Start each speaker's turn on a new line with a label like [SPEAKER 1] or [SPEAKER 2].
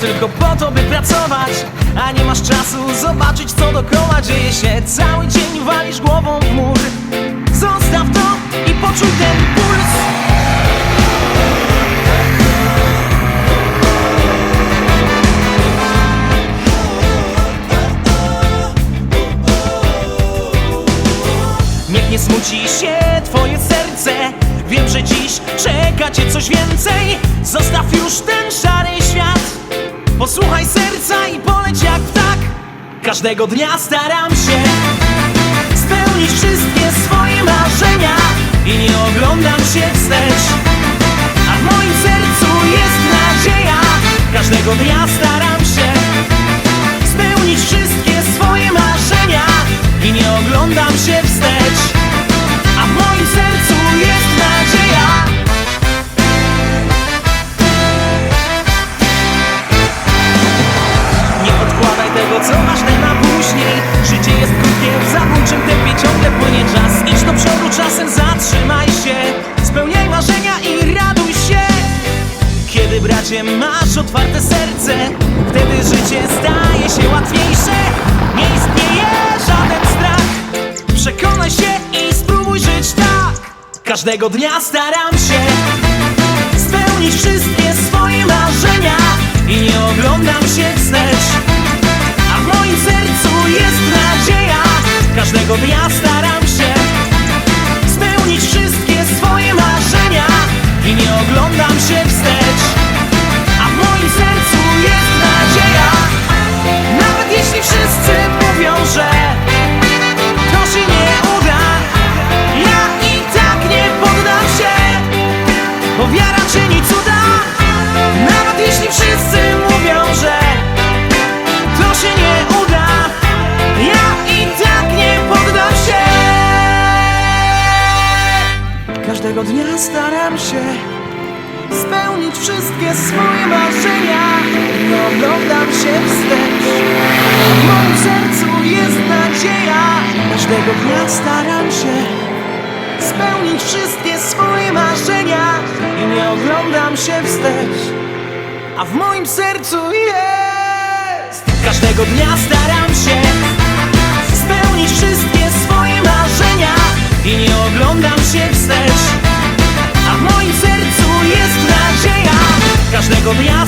[SPEAKER 1] tylko po to, by pracować A nie masz czasu zobaczyć, co dookoła dzieje się. Cały dzień walisz głową w mur. Zostaw to i poczuj ten puls. Niech nie smuci się twoje serce. Wiem, że dziś czeka cię coś więcej. Zostaw już ten świat Posłuchaj serca i poleć jak ptak. Każdego dnia staram się Spełnić wszystkie swoje marzenia I nie oglądam się wstecz. A w moim sercu jest nadzieja. Każdego dnia staram Bracie masz otwarte serce. Wtedy życie staje się łatwiejsze. Nie istnieje żaden strach. Przekonaj się i spróbuj żyć tak. Każdego dnia staram się Spełnić wszystkie swoje marzenia. I nie oglądam się wstecz Każdego dnia staram się Spełnić wszystkie swoje marzenia Nie oglądam się wstecz. W moim sercu jest nadzieja. Każdego dnia staram się Spełnić wszystkie swoje marzenia I nie oglądam się wstecz. A w moim sercu jest. Każdego dnia staram się Każdego dnia